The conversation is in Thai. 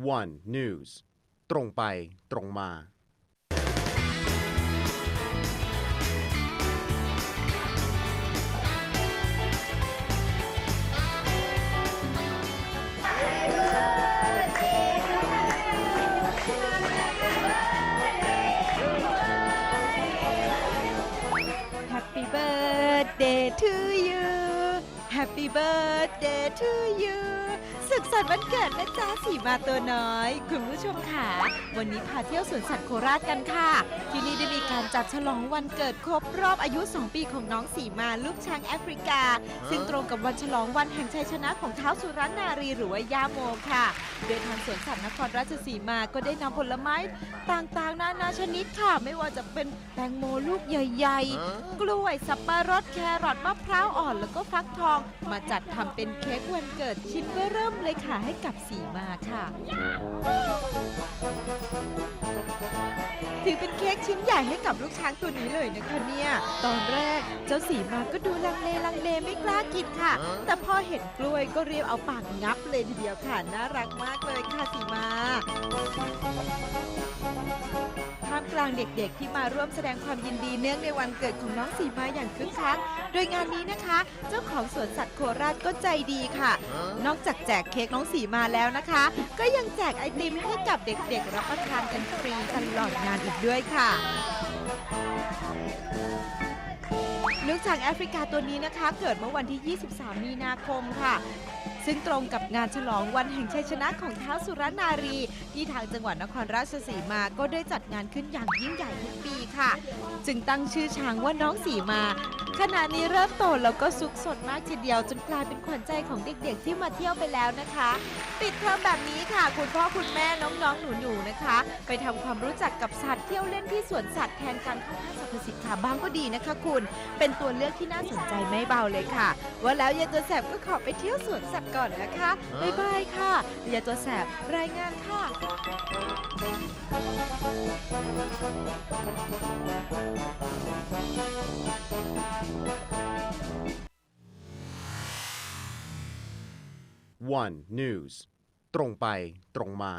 One News ตรงไปตรงมา Happy birthday to Happy birthday to you สุขสันต์วันเกิดนะจ๊ะสีมาตัวน้อย คุณผู้ชมค่ะ วันนี้พาเที่ยวสวนสัตว์โคราชกันค่ะ ที่นี่ได้มีการจัดฉลองวันเกิดครบรอบอายุ 2 ปีของน้องสีมาลูกช้างแอฟริกา ซึ่งตรงกับวันฉลองวันแห่งชัยชนะของเท้าวสุรนารีหรือว่าย่าโมค่ะ โดยทางสวนสัตว์นครราชสีมาก็ได้นำผลไม้ต่างๆ นานาชนิดค่ะ ไม่ว่าจะเป็นแตงโมลูกใหญ่ ๆ กล้วยสับปะรดแครอทมะพร้าวอ่อนแล้วก็ฟักทองมาจัดทำเป็นเค้กวันเกิดชิ้นเบ้อเริ่มเลยค่ะให้กับสีมาค่ะ ถือเป็นเค้กชิ้นใหญ่ให้กับลูกช้างตัวนี้เลยนะคะเนี่ย ตอนแรกเจ้าสีมาก็ดูลังเลลังเลไม่กล้ากินค่ะ แต่พอเห็นกล้วยก็เรียบเอาปากงับเลยทีเดียวค่ะ น่ารักมากเลยค่ะสีมา ลางเด็กๆ ที่มาร่วมแสดงความยินดีเนื่องในวันเกิดของน้องสีมาอย่างคึกคัก โดยงานนี้นะคะ เจ้าของสวนสัตว์โคราชก็ใจดีค่ะ นอกจากแจกเค้กน้องสีมาแล้วนะคะ ก็ยังแจกไอติมให้กับเด็กๆ รับประทานกันฟรีตลอดงานอีกด้วยค่ะลูกช้างแอฟริกาตัวนี้นะคะ เกิดเมื่อวันที่ 23 มีนาคมค่ะ ซึ่งตรงกับงานฉลองวันแห่งชัยชนะของท้าวสุรนารี ที่ทางจังหวัดนครราชสีมาก็ได้จัดงานขึ้นอย่างยิ่งใหญ่ทุกปีค่ะ จึงตั้งชื่อช้างว่าน้องสีมา ขณะนี้เริ่มโตแล้วก็ซุกสดมากทีเดียวจนกลายเป็นขวัญใจของเด็กๆ ที่มาเที่ยวไปแล้วนะคะ ปิดเทอมแบบนี้ค่ะ คุณพ่อคุณแม่น้องๆหนูๆนะคะ ไปทำความรู้จักกับสัตว์เที่ยวเล่นที่สวนสัตว์แทนการเข้าห้างสรรพสินค้าบ้างก็ดีนะคะ คุณ เป็นตัวเลือกที่น่าสนใจไม่เบาเลยค่ะ ว่าแล้วยายตัวแสบก็ขอไปเที่ยวสวนสัตว์ก่อนนะคะบ๊ายบายค่ะยายตัวแสบรายงานค่ะ One News ตรงไปตรงมา